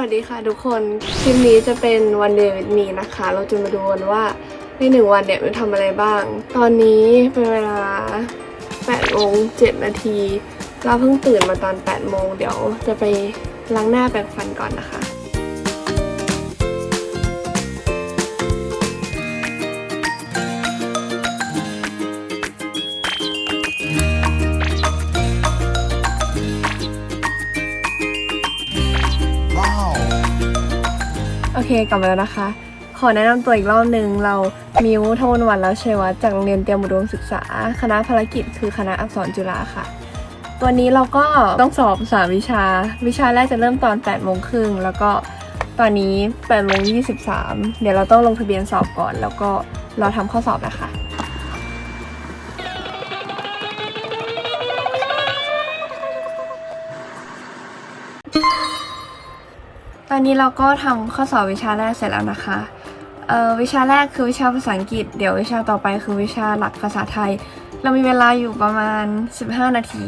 วัสดีค่ะทุกคนคลิปนี้จะเป็นวันเดย์วิดมีนะคะ เราจะมาดูกันว่าในหนึ่งวันเนี่ยมันทำอะไรบ้าง ตอนนี้เป็นเวลา8โมง7นาที เราเพิ่งตื่นมาตอน8โมงเดี๋ยวจะไปล้างหน้าแปรงฟันก่อนนะคะ อเคกลับมาแล้วนะคะ ขอแนะนำตัวอีกรอบหนึ่งเรามิวทวนวันแล้วชัยวัฒน์จากโรงเรียนเตรียมอุดมศึกษา คณะภารกิจคือคณะอักษรจุฬาค่ะ ตัวนี้เราก็ต้องสอบสามวิชา วิชาแรกจะเริ่มตอน8โมงครึ่งแล้วก็ตอนนี้8โมงยีเดี๋ยวเราต้องลงทะเบียนสอบก่อน แล้วก็รอทำข้อสอบนะคะ ตอนนี้เราก็ทำข้อสอบวิชาแรกเสร็จแล้วนะคะเอ่อวิชาแรกคือวิชาภาษาอังกฤษ เดี๋ยววิชาต่อไปคือวิชาหลักภาษาไทย เรามีเวลาอยู่ประมาณ 15 นาที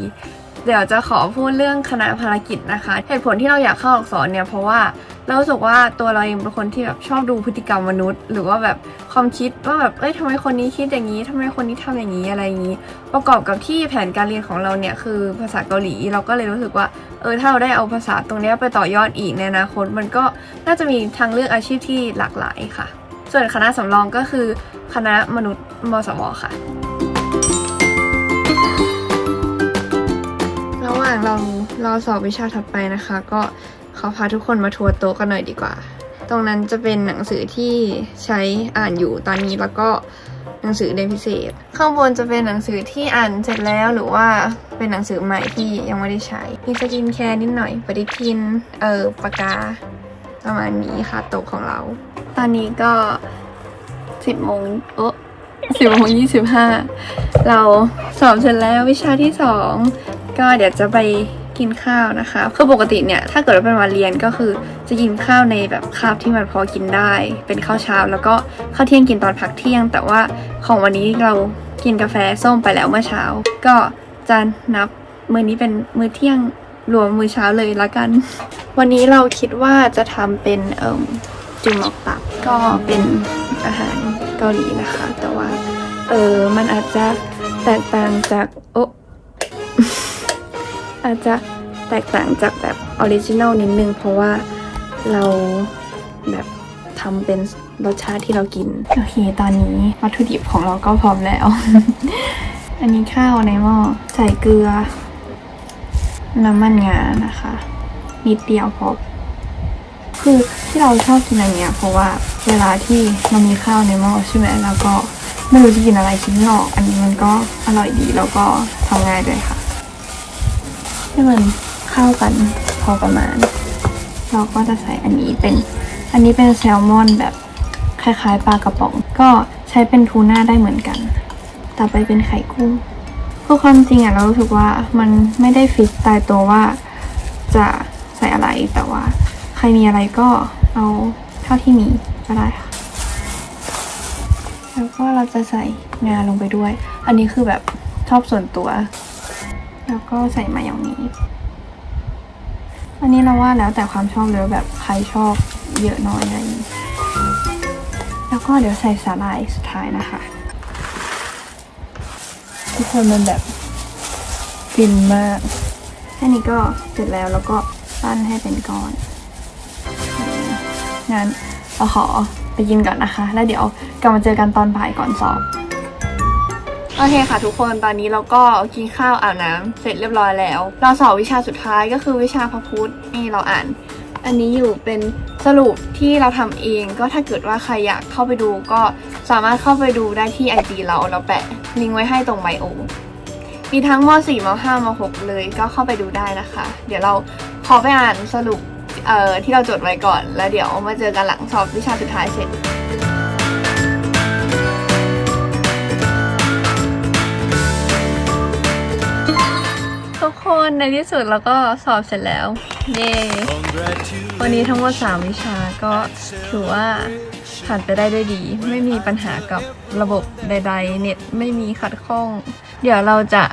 เดี๋ยวจะขอพูดเรื่องคณะภารกิจนะคะ เหตุผลที่เราอยากเข้าอักษรเนี่ยเพราะว่าเราสึกว่าตัวเราเองเป็นคนที่แบบชอบดูพฤติกรรมมนุษย์ หรือว่าแบบความคิดว่าแบบเอ้ยทำไมคนนี้คิดอย่างนี้ทำไมคนนี้ทำอย่างนี้อะไรอย่างนี้ ประกอบกับที่แผนการเรียนของเราเนี่ยคือภาษาเกาหลีเราก็เลยรู้สึกว่าเออถ้าเราได้เอาภาษาตรงนี้ไปต่อยอดอีกในอนาคตมันก็น่าจะมีทางเลือกอาชีพที่หลากหลายค่ะ ส่วนคณะสำรองก็คือคณะมนุษย์มสวค่ะ หว่างเรารอสอบวิชาถัดไปนะคะ ก็ขอพาทุกคนมาทัวร์โต๊ะกันหน่อยดีกว่า ตรงนั้นจะเป็นหนังสือที่ใช้อ่านอยู่ตอนนี้แล้วก็หนังสือเรียนพิเศษ ข้างบนจะเป็นหนังสือที่อ่านเสร็จแล้วหรือว่าเป็นหนังสือใหม่ที่ยังไม่ได้ใช้ มีสกินแคร์นิดหน่อย ปฏิทิน เออปากกา ประมาณนี้ค่ะโต๊ะของเรา ตอนนี้ก็สิบโมงโอ้สิบโมงยี่สิบห้าเราสอบเสร็จแล้ววิชาที่สอง ก็เดี๋ยวจะไปกินข้าวนะคะคือปกติเนี่ยถ้าเกิดว่าเป็นวันเรียนก็คือจะกินข้าวในแบบคาบที่มันพอกินได้ เป็นข้าวเช้า แล้วก็ข้าวเที่ยงกินตอนพักเที่ยง แต่ว่าของวันนี้เรากินกาแฟส้มไปแล้วเมื่อเช้า ก็จะนับมื้อนี้เป็นมื้อเที่ยงรวมมื้อเช้าเลยละกัน วันนี้เราคิดว่าจะทำเป็นเอิ่มจุมอกตับก็เป็นอาหารเกาหลีนะคะ แต่ว่าเออมันอาจจะแตกต่างจากโอะ อาจจะแตกต่างจากแบบออริจินัลนิดนึง เพราะว่าเราแบบทำเป็นรสชาติที่เรากิน โอเค ตอนนี้วัตถุดิบของเราก็พร้อมแล้ว อันนี้ข้าวในหม้อใส่เกลือ น้ำมันงานะคะ นิดเดียวพอคือที่เราชอบกินอะไรเงี้ยเพราะว่าเวลาที่มันมีข้าวในหม้อใช่ไหมแล้วก็ไม่รู้จะกินอะไรคิดไม่ออก อันนี้มันก็อร่อยดีแล้วก็ทำง่ายด้วยค่ะ ให้มันเข้ากันพอประมาณ เราก็จะใส่อันนี้เป็น อันนี้เป็นแซลมอนแบบคล้ายๆปลากระป๋อง ก็ใช้เป็นทูน่าได้เหมือนกัน ต่อไปเป็นไข่กุ้งคือความจริงอะเรารู้สึกว่ามันไม่ได้ฟิกตายตัวว่าจะใส่อะไรแต่ว่า ใครมีอะไรก็เอาเท่าที่มีก็ได้ค่ะ แล้วก็เราจะใส่งาลงไปด้วย อันนี้คือแบบชอบส่วนตัว แล้วก็ใส่มายองเนสอันนี้เราว่าแล้วแต่ความชอบเลยว่าแบบใครชอบเยอะน้อยอะไรอย่างนี้แล้วก็เดี๋ยวใส่สาหร่ายสุดท้ายนะคะ ทุกคนมันแบบฟินมากแค่นี้ก็เสร็จแล้วแล้วก็ปั้นให้เป็นก้อนงั้นเราขอไปกินก่อนนะคะ แล้วเดี๋ยวกลับมาเจอกันตอนบ่ายก่อนสอบ อเคค่ะทุกคนตอนนี้เราก็กินข้าวอาบน้ำเสร็จเรียบร้อยแล้ว เราสอบวิชาสุดท้ายก็คือวิชาพระพุทธนี่เราอ่าน อันนี้อยู่เป็นสรุปที่เราทำเองก็ถ้าเกิดว่าใครอยากเข้าไปดูก็สามารถเข้าไปดูได้ที่ IG เราเราแปะลิงก์ไว้ให้ตรงไบโอมีทั้งม .4 ม .5 ม .6 เลยก็เข้าไปดูได้นะคะ เดี๋ยวเราขอไปอ่านสรุปที่เราจดไว้ก่อน แล้วเดี๋ยวมาเจอกันหลังสอบวิชาสุดท้ายเสร็จ คนในที่สุดเราก็สอบเสร็จแล้ว เย้วันนี้ทั้งหมด 3 วิชาก็ถือว่าผ่านไปได้ด้วยดี ไม่มีปัญหากับระบบใด ๆ เน็ตไม่มีขัดข้อง เดี๋ยวเราจะ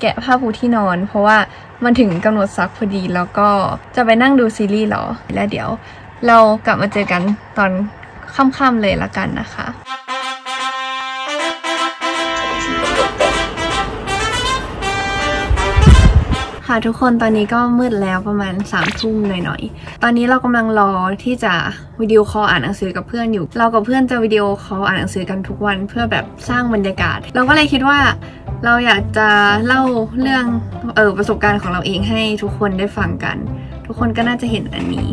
แกะผ้าปูที่นอน เพราะว่ามันถึงกำหนดซักพอดีแล้วก็จะไปนั่งดูซีรีส์หรอ แล้วเดี๋ยวเรากลับมาเจอกันตอนค่ำๆเลยละกันนะคะ ค่ะทุกคนตอนนี้ก็มืดแล้วประมาณ3ามทุ่มหน่อยๆ ตอนนี้เรากำลังรอที่จะวิดีโอคอลอ่านหนังสือกับเพื่อนอยู่ เรากับเพื่อนจะวิดีโอคอลอ่านหนังสือกันทุกวันเพื่อแบบสร้างบรรยากาศ เราก็เลยคิดว่าเราอยากจะเล่าเรื่องเออประสบการณ์ของเราเองให้ทุกคนได้ฟังกัน ทุกคนก็น่าจะเห็นอันนี้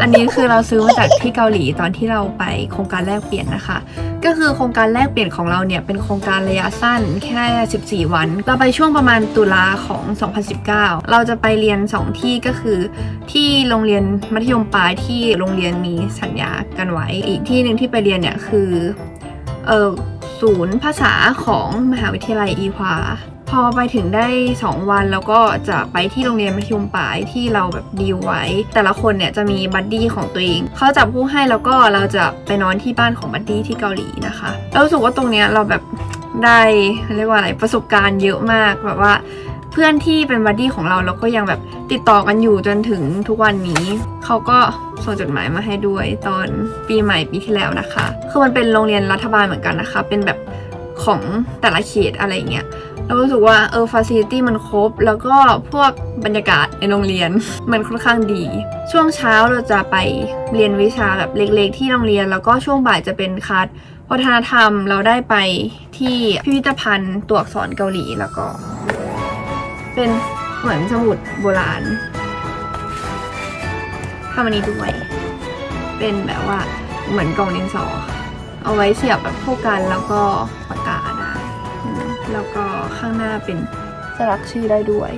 อันนี้คือเราซื้อมาจากที่เกาหลีตอนที่เราไปโครงการแลกเปลี่ยนนะคะ ก็คือโครงการแลกเปลี่ยนของเราเนี่ยเป็นโครงการระยะสั้นแค่ 14 วัน เราไปช่วงประมาณตุลาของ 2019 เราจะไปเรียน 2 ที่ก็คือ ที่โรงเรียนมัธยมปลายที่โรงเรียนมีสัญญากันไว้ อีกที่หนึ่งที่ไปเรียนเนี่ยคือเออศูนย์ภาษาของมหาวิทยาลัยอีฮวา พอไปถึงได้ 2 วันแล้วก็จะไปที่โรงเรียนมัธยมปลายที่เราแบบดีลไว้ แต่ละคนเนี่ยจะมีบัดดี้ของตัวเองเขาจับผู้ให้แล้วก็เราจะไปนอนที่บ้านของบัดดี้ที่เกาหลีนะคะเรารู้สึกว่าตรงเนี้ยเราแบบได้เรียกว่าอะไรประสบการณ์เยอะมากแบบว่าเพื่อนที่เป็นบัดดี้ของเราเราก็ยังแบบติดต่อกันอยู่จนถึงทุกวันนี้เขาก็ส่งจดหมายมาให้ด้วยตอนปีใหม่ปีที่แล้วนะคะ คือมันเป็นโรงเรียนรัฐบาลเหมือนกันนะคะ เป็นแบบของแต่ละเขตอะไรเงี้ย เรารู้สึกว่าเออฟ a ซิลิตี้มันครบ แล้วก็พวกบรรยากาศในโรงเรียน มันค่อนข้างดี ช่วงเช้าเราจะไปเรียนวิชาแบบเล็กๆ ที่โรงเรียน แล้วก็ช่วงบ่ายจะเป็นคลาสวัฒนธรรมเราได้ไปที่พิพิธภัณฑ์ตัวอักษรเกาหลีแล้วก็ เป็นเหมือนสมุดโบราณทำอันนี้ด้วย เป็นแบบว่าเหมือนกล่องดินสอค่ะเอาไว้เสียบแบบพวกกันแล้วก็ แล้วก็ข้างหน้าเป็นสลักชื่อได้ด้วย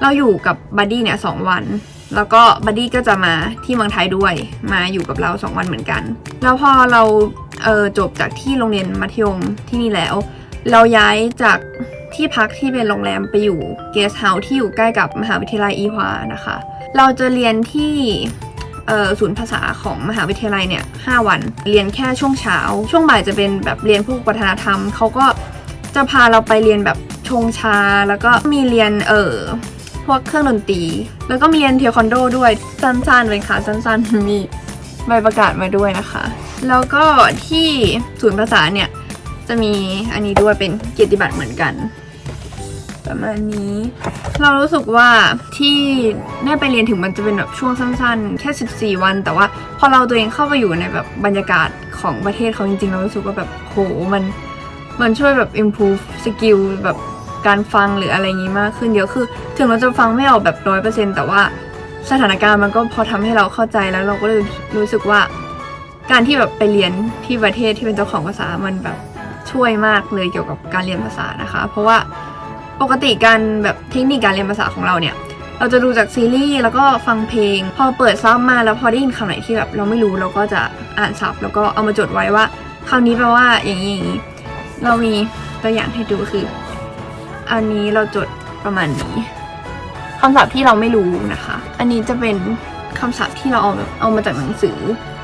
เราอยู่กับบัดดี้เนี่ยสองวัน แล้วก็บัดดี้ก็จะมาที่เมืองไทยด้วย มาอยู่กับเราสองวันเหมือนกัน แล้วพอเราเออจบจากที่โรงเรียนมัธยมที่นี่แล้ว เราย้ายจากที่พักที่เป็นโรงแรมไปอยู่เกสต์เฮาส์ที่อยู่ใกล้กับมหาวิทยาลัยอีฮวานะคะ เราจะเรียนที่เอ่อศูนย์ภาษาของมหาวิทยาลัยเนี่ย5วัน เรียนแค่ช่วงเช้า ช่วงบ่ายจะเป็นแบบเรียนพวกวัฒนธรรม เขาก็ จะพาเราไปเรียนแบบชงชา แล้วก็มีเรียนเอ่อพวกเครื่องดนตรี แล้วก็มีเรียนเทควันโดด้วยสั้นๆเป็นค่ะสั้นๆมีใบประกาศมาด้วยนะคะ แล้วก็ที่ศูนย์ภาษาเนี่ย จะมีอันนี้ด้วยเป็นเกียรติบัตรเหมือนกัน ประมาณนี้ เรารู้สึกว่าที่ได้ไปเรียนถึงมันจะเป็นแบบช่วงสั้นๆ แค่ 14 วัน แต่ว่าพอเราตัวเองเข้าไปอยู่ในแบบบรรยากาศของประเทศเขาจริงๆ เรารู้สึกว่าแบบโหมัน มันช่วยแบบ improve สกิลแบบการฟังหรืออะไรอย่างงี้มากขึ้นเยอะคือ ถึงเราจะฟังไม่ออกแบบร้อยเปอร์เซ็นแต่ว่าสถานการณ์มันก็พอทำให้เราเข้าใจแล้วเราก็เลยรู้สึกว่า การที่แบบไปเรียนที่ประเทศที่เป็นเจ้าของภาษามันแบบช่วยมากเลยเกี่ยวกับการเรียนภาษานะคะ เพราะว่าปกติการแบบเทคนิคการเรียนภาษาของเราเนี่ยเราจะดูจากซีรีส์แล้วก็ฟังเพลง พอเปิดซับมาแล้วพอได้ยินคำไหนที่แบบเราไม่รู้เราก็จะอ่านซับแล้วก็เอามาจดไว้ว่าคำนี้แปลว่าอย่างนี้อย่างนี้ เรามีตัวอย่างให้ดูคือ อันนี้เราจดประมาณนี้คำศัพท์ที่เราไม่รู้นะคะ อันนี้จะเป็นคำศัพท์ที่เราเอาเอามาจากหนังสือ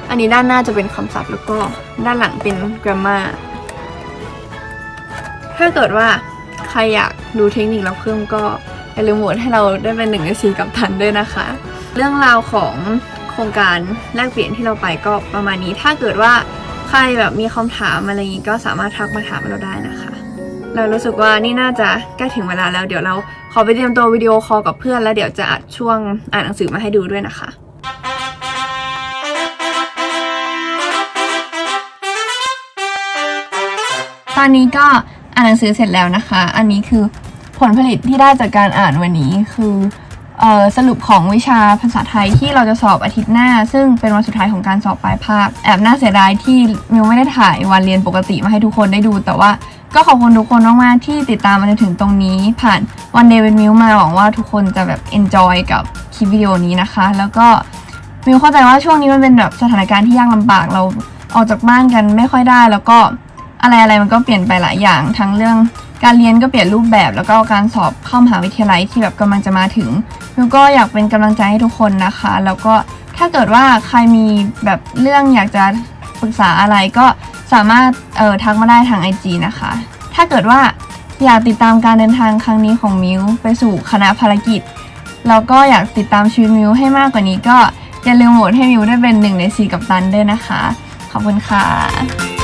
อันนี้ด้านหน้าจะเป็นคำศัพท์แล้วก็ด้านหลังเป็น grammar ถ้าเกิดว่าใครอยากดูเทคนิคเราเพิ่มก็อย่าลืมโหวตให้เราได้เป็นหนึ่งในสี่กับทันด้วยนะคะ เรื่องราวของโครงการแลกเปลี่ยนที่เราไปก็ประมาณนี้ ถ้าเกิดว่า ใครแบบมีคำถามอะไรอย่างนี้ก็สามารถทักมาถามเราได้นะคะ เรารู้สึกว่านี่น่าจะใกล้ถึงเวลาแล้วเดี๋ยวเราขอไปเตรียมตัววิดีโอคอลกับเพื่อนแล้วเดี๋ยวจะอัดช่วงอ่านหนังสือมาให้ดูด้วยนะคะตอนนี้ก็อ่านหนังสือเสร็จแล้วนะคะ อันนี้คือผลผลิตที่ได้จากการอ่านวันนี้คือเอ่อ สรุปของวิชาภาษาไทยที่เราจะสอบอาทิตย์หน้า ซึ่งเป็นวันสุดท้ายของการสอบปลายภาค แอบน่าเสียดายที่มิวไม่ได้ถ่ายวันเรียนปกติมาให้ทุกคนได้ดู แต่ว่าก็ขอบคุณทุกคนมากๆที่ติดตามมาจนถึงตรงนี้ ผ่านวันเดย์เวนมิวมาหวังว่าทุกคนจะแบบ enjoy กับคลิปวิดีโอนี้นะคะ แล้วก็มิวเข้าใจว่าช่วงนี้มันเป็นแบบสถานการณ์ที่ยากลำบากเราออกจากบ้านกันไม่ค่อยได้ แล้วก็อะไรอะไรมันก็เปลี่ยนไปหลายอย่างทั้งเรื่องการเรียนก็เปลี่ยนรูปแบบ แล้วก็การสอบเข้ามหาวิทยาลัยที่แบบกำลังจะมาถึง แล้วก็อยากเป็นกำลังใจให้ทุกคนนะคะ แล้วก็ถ้าเกิดว่าใครมีแบบเรื่องอยากจะปรึกษาอะไรก็สามารถเอ่อทักมาได้ทาง IG นะคะ ถ้าเกิดว่าอยากติดตามการเดินทางครั้งนี้ของมิวไปสู่คณะภารกิจ แล้วก็อยากติดตามชีวิตมิวให้มากกว่านี้ก็อย่าลืมโหวตให้มิวได้เป็นหนึ่งในสี่กับตันด้วยนะคะ ขอบคุณค่ะ